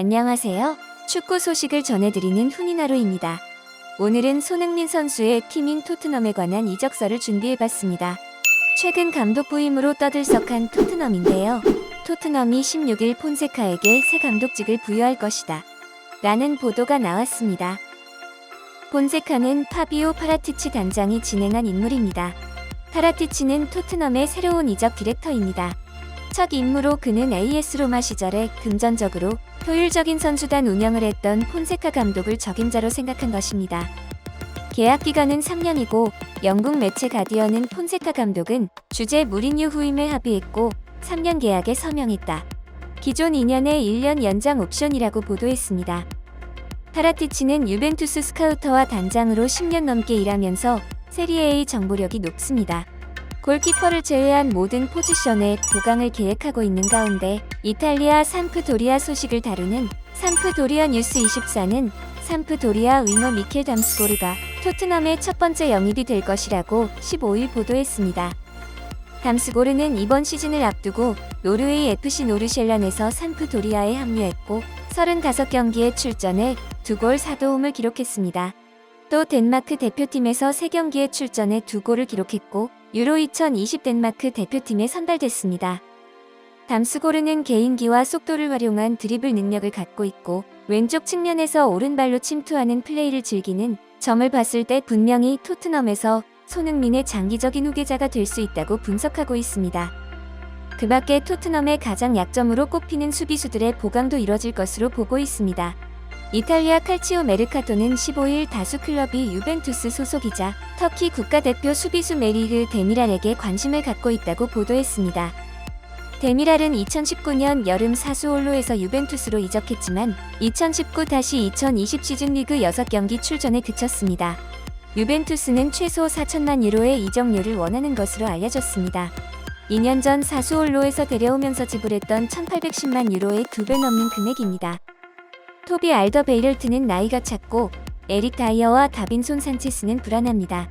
안녕하세요. 축구 소식을 전해드리는 훈이나로입니다. 오늘은 손흥민 선수의 팀인 토트넘에 관한 이적설을 준비해봤습니다. 최근 감독 부임으로 떠들썩한 토트넘인데요. 토트넘이 16일 폰세카에게 새 감독직을 부여할 것이다. 라는 보도가 나왔습니다. 폰세카는 파비오 파라티치 단장이 진행한 인물입니다. 파라티치는 토트넘의 새로운 이적 디렉터입니다. 첫 임무로 그는 AS 로마 시절에 금전적으로 효율적인 선수단 운영을 했던 폰세카 감독을 적임자로 생각한 것입니다. 계약 기간은 3년이고 영국 매체 가디언은 폰세카 감독은 주제 무리뉴 후임을 합의했고 3년 계약에 서명했다. 기존 2년의 1년 연장 옵션이라고 보도했습니다. 파라티치는 유벤투스 스카우터와 단장으로 10년 넘게 일하면서 세리에의 정보력이 높습니다. 골키퍼를 제외한 모든 포지션에 보강을 계획하고 있는 가운데 이탈리아 산프도리아 소식을 다루는 산프도리아 뉴스 24는 산프도리아 윙어 미켈 담스고르가 토트넘의 첫 번째 영입이 될 것이라고 15일 보도했습니다. 담스고르는 이번 시즌을 앞두고 노르웨이 FC 노르셸란에서 산프도리아에 합류했고 35경기에 출전해 2골 4도움을 기록했습니다. 또 덴마크 대표팀에서 3경기에 출전해 2골을 기록했고 유로 2020 덴마크 대표팀에 선발됐습니다. 담스고르는 개인기와 속도를 활용한 드리블 능력을 갖고 있고 왼쪽 측면에서 오른발로 침투하는 플레이를 즐기는 점을 봤을 때 분명히 토트넘에서 손흥민의 장기적인 후계자가 될 수 있다고 분석하고 있습니다. 그 밖에 토트넘의 가장 약점으로 꼽히는 수비수들의 보강도 이뤄질 것으로 보고 있습니다. 이탈리아 칼치오 메르카토는 15일 다수 클럽이 유벤투스 소속이자 터키 국가대표 수비수 메리르 데미랄에게 관심을 갖고 있다고 보도했습니다. 데미랄은 2019년 여름 사수올로에서 유벤투스로 이적했지만 2019-2020 시즌 리그 6경기 출전에 그쳤습니다. 유벤투스는 최소 4천만 유로의 이적료를 원하는 것으로 알려졌습니다. 2년 전 사수올로에서 데려오면서 지불했던 1810만 유로의 두 배 넘는 금액입니다. 토비 알더베이럴트는 나이가 찼고 에릭 다이어와 다빈손 산체스는 불안합니다.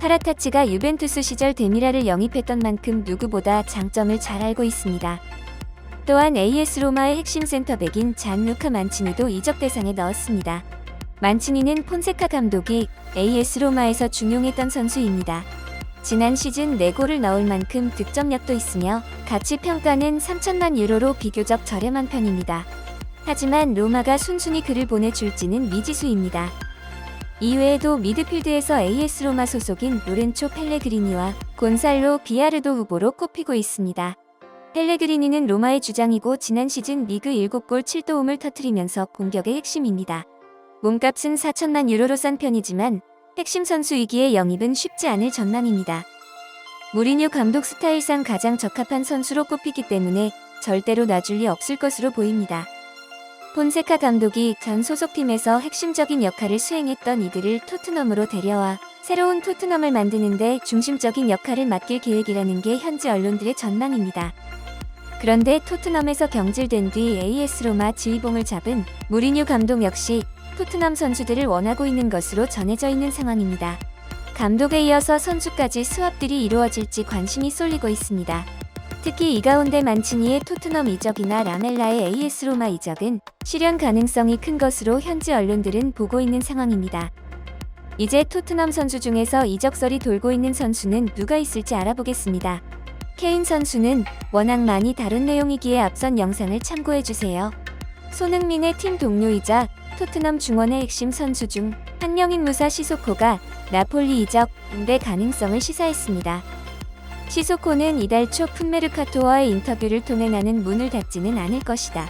파라타치가 유벤투스 시절 데미라를 영입했던 만큼 누구보다 장점을 잘 알고 있습니다. 또한 AS 로마의 핵심 센터백인 잔루카 만치니도 이적 대상에 넣었습니다. 만치니는 폰세카 감독이 AS 로마에서 중용했던 선수입니다. 지난 시즌 4골을 넣을 만큼 득점력도 있으며 가치 평가는 3천만 유로로 비교적 저렴한 편입니다. 하지만 로마가 순순히 그를 보내줄지는 미지수입니다. 이외에도 미드필드에서 AS 로마 소속인 로렌초 펠레그리니와 곤살로 비아르도 후보로 꼽히고 있습니다. 펠레그리니는 로마의 주장이고 지난 시즌 리그 7골 7도움을 터뜨리면서 공격의 핵심입니다. 몸값은 4천만 유로로 싼 편이지만 핵심 선수 이기에 영입은 쉽지 않을 전망입니다. 무리뉴 감독 스타일상 가장 적합한 선수로 꼽히기 때문에 절대로 놔줄 리 없을 것으로 보입니다. 폰세카 감독이 전 소속팀에서 핵심적인 역할을 수행했던 이들을 토트넘으로 데려와 새로운 토트넘을 만드는데 중심적인 역할을 맡길 계획이라는 게 현지 언론들의 전망입니다. 그런데 토트넘에서 경질된 뒤 AS 로마 지휘봉을 잡은 무리뉴 감독 역시 토트넘 선수들을 원하고 있는 것으로 전해져 있는 상황입니다. 감독에 이어서 선수까지 수합들이 이루어질지 관심이 쏠리고 있습니다. 특히 이 가운데 만치니의 토트넘 이적이나 라멜라의 AS 로마 이적은 실현 가능성이 큰 것으로 현지 언론들은 보고 있는 상황입니다. 이제 토트넘 선수 중에서 이적설이 돌고 있는 선수는 누가 있을지 알아보겠습니다. 케인 선수는 워낙 많이 다룬 내용이기에 앞선 영상을 참고해주세요. 손흥민의 팀 동료이자 토트넘 중원의 핵심 선수 중 한 명인 무사 시소코가 나폴리 이적 응대 가능성을 시사했습니다. 시소코는 이달 초 푼메르카토와의 인터뷰를 통해 나는 문을 닫지는 않을 것이다.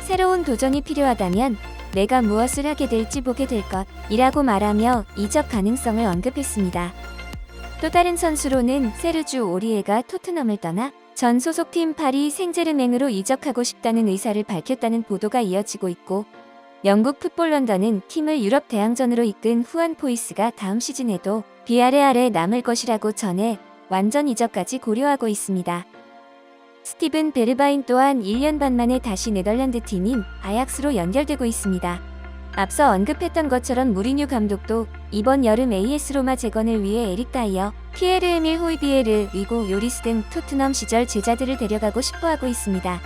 새로운 도전이 필요하다면 내가 무엇을 하게 될지 보게 될 것, 이라고 말하며 이적 가능성을 언급했습니다. 또 다른 선수로는 세르주 오리에가 토트넘을 떠나 전 소속팀 파리 생제르맹으로 이적하고 싶다는 의사를 밝혔다는 보도가 이어지고 있고 영국 풋볼 런던은 팀을 유럽 대항전으로 이끈 후안 포이스가 다음 시즌에도 비아레알에 남을 것이라고 전해 완전 이적까지 고려하고 있습니다. 스티븐 베르바인 또한 1년 반 만에 다시 네덜란드 팀인 아약스로 연결되고 있습니다. 앞서 언급했던 것처럼 무리뉴 감독도 이번 여름 AS 로마 재건을 위해 에릭 다이어, 피에르 에밀 호이비에르, 위고 요리스 등 토트넘 시절 제자들을 데려가고 싶어하고 있습니다.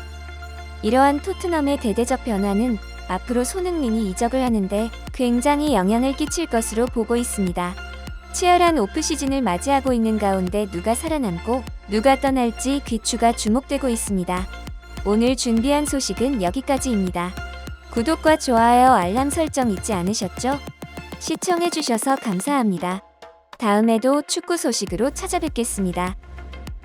이러한 토트넘의 대대적 변화는 앞으로 손흥민이 이적을 하는데 굉장히 영향을 끼칠 것으로 보고 있습니다. 치열한 오프 시즌을 맞이하고 있는 가운데 누가 살아남고 누가 떠날지 귀추가 주목되고 있습니다. 오늘 준비한 소식은 여기까지입니다. 구독과 좋아요, 알람 설정 잊지 않으셨죠? 시청해주셔서 감사합니다. 다음에도 축구 소식으로 찾아뵙겠습니다.